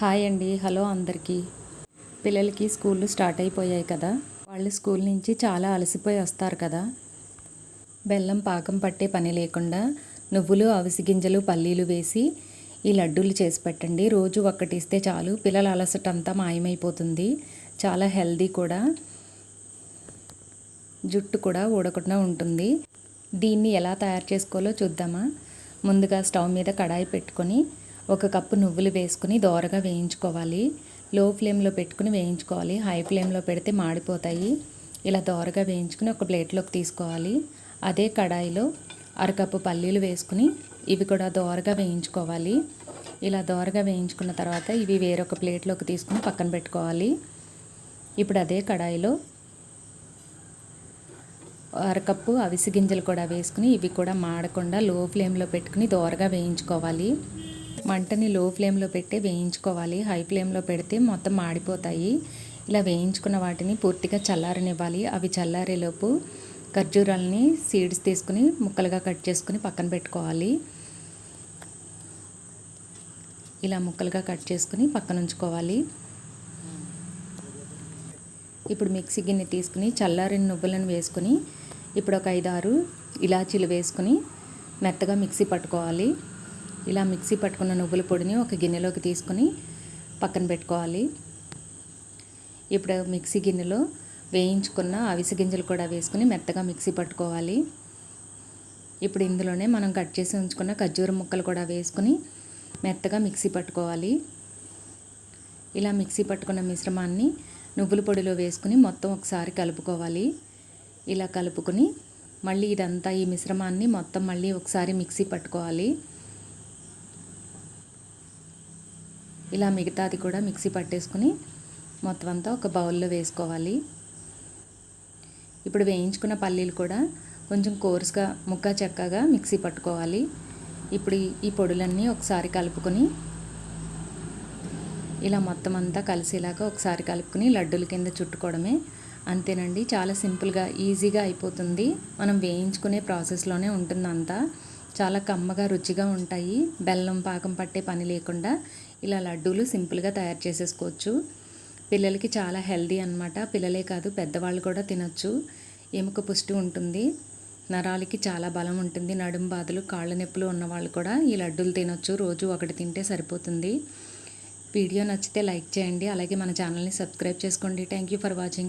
Hi అండి. Hello అందరికీ. పిల్లలకి స్కూళ్ళు స్టార్ట్ అయిపోయాయి కదా. వాళ్ళు స్కూల్ నుంచి చాలా అలసిపోయి వస్తారు కదా. బెల్లం పాకం పట్టే పని లేకుండా నువ్వులు అవిసి గింజలు పల్లీలు వేసి ఈ లడ్డూలు చేసి పెట్టండి. రోజు ఒక్కటి ఇస్తే చాలు. పిల్లల అలసట అంతా మాయమైపోతుంది. చాలా హెల్దీ కూడా. జుట్టు కూడా ఊడకుండా ఉంటుంది. దీన్ని ఎలా తయారు చేసుకోవాలో చూద్దామా? ముందుగా స్టవ్ మీద కడాయి పెట్టుకొని ఒక కప్పు నువ్వులు వేసుకుని దోరగా వేయించుకోవాలి. లో ఫ్లేమ్లో పెట్టుకుని వేయించుకోవాలి. హై ఫ్లేమ్లో పెడితే మాడిపోతాయి. ఇలా దోరగా వేయించుకుని ఒక ప్లేట్లోకి తీసుకోవాలి. అదే కడాయిలో అరకప్పు పల్లీలు వేసుకుని ఇవి కూడా దోరగా వేయించుకోవాలి. ఇలా దోరగా వేయించుకున్న తర్వాత ఇవి వేరొక ప్లేట్లోకి తీసుకుని పక్కన పెట్టుకోవాలి. ఇప్పుడు అదే కడాయిలో అరకప్పు అవిసి గింజలు కూడా వేసుకుని ఇవి కూడా మాడకుండా లో ఫ్లేమ్లో పెట్టుకుని దోరగా వేయించుకోవాలి. మంటని లో ఫ్లేమ్లో పెట్టి వేయించుకోవాలి. హై ఫ్లేమ్లో పెడితే మొత్తం మాడిపోతాయి. ఇలా వేయించుకున్న వాటిని పూర్తిగా చల్లారనివ్వాలి. అవి చల్లారేలోపు ఖర్జూరాలని సీడ్స్ తీసుకుని ముక్కలుగా కట్ చేసుకుని పక్కన పెట్టుకోవాలి. ఇలా ముక్కలుగా కట్ చేసుకుని పక్కన ఉంచుకోవాలి. ఇప్పుడు మిక్సీ గిన్నె తీసుకుని చల్లారిన నువ్వులను వేసుకుని ఇప్పుడు ఒక ఐదు ఆరు ఇలాచీలు వేసుకుని మెత్తగా మిక్సీ పట్టుకోవాలి. ఇలా మిక్సీ పట్టుకున్న నువ్వుల పొడిని ఒక గిన్నెలోకి తీసుకుని పక్కన పెట్టుకోవాలి. ఇప్పుడు మిక్సీ గిన్నెలో వేయించుకున్న అవిసె గింజలు కూడా వేసుకుని మెత్తగా మిక్సీ పట్టుకోవాలి. ఇప్పుడు ఇందులోనే మనం కట్ చేసి ఉంచుకున్న ఖర్జూర ముక్కలు కూడా వేసుకుని మెత్తగా మిక్సీ పట్టుకోవాలి. ఇలా మిక్సీ పట్టుకున్న మిశ్రమాన్ని నువ్వుల పొడిలో వేసుకుని మొత్తం ఒకసారి కలుపుకోవాలి. ఇలా కలుపుకొని మళ్ళీ ఇదంతా ఈ మిశ్రమాన్ని మొత్తం మళ్ళీ ఒకసారి మిక్సీ పట్టుకోవాలి. ఇలా మిగతాది కూడా మిక్సీ పట్టేసుకుని మొత్తం అంతా ఒక బౌల్లో వేసుకోవాలి. ఇప్పుడు వేయించుకున్న పల్లీలు కూడా కొంచెం కోర్స్గా ముక్క చెక్కగా మిక్సీ పట్టుకోవాలి. ఇప్పుడు ఈ పొడులన్నీ ఒకసారి కలుపుకొని ఇలా మొత్తం అంతా కలిసేలాగా ఒకసారి కలుపుకొని లడ్డూల కింద చుట్టుకోవడమే. అంతేనండి చాలా సింపుల్గా ఈజీగా అయిపోతుంది. మనం వేయించుకునే ప్రాసెస్లోనే ఉంటుంది అంతా చాలా కమ్మగా రుచిగా ఉంటాయి. బెల్లం పాకం పట్టే పని లేకుండా ఇలా లడ్డూలు సింపుల్గా తయారు చేసేసుకోవచ్చు. పిల్లలకి చాలా హెల్దీ అనమాట పిల్లలే కాదు పెద్దవాళ్ళు కూడా తినొచ్చు. ఎముక పుష్టి ఉంటుంది. నరాలకి చాలా బలం ఉంటుంది. నడుం బాధలు కాళ్ళ నొప్పులు ఉన్నవాళ్ళు కూడా ఈ లడ్డూలు తినొచ్చు. రోజు ఒకటి తింటే సరిపోతుంది. వీడియో నచ్చితే లైక్ చేయండి. అలాగే మన ఛానల్ని సబ్స్క్రైబ్ చేసుకోండి. Thank you for watching.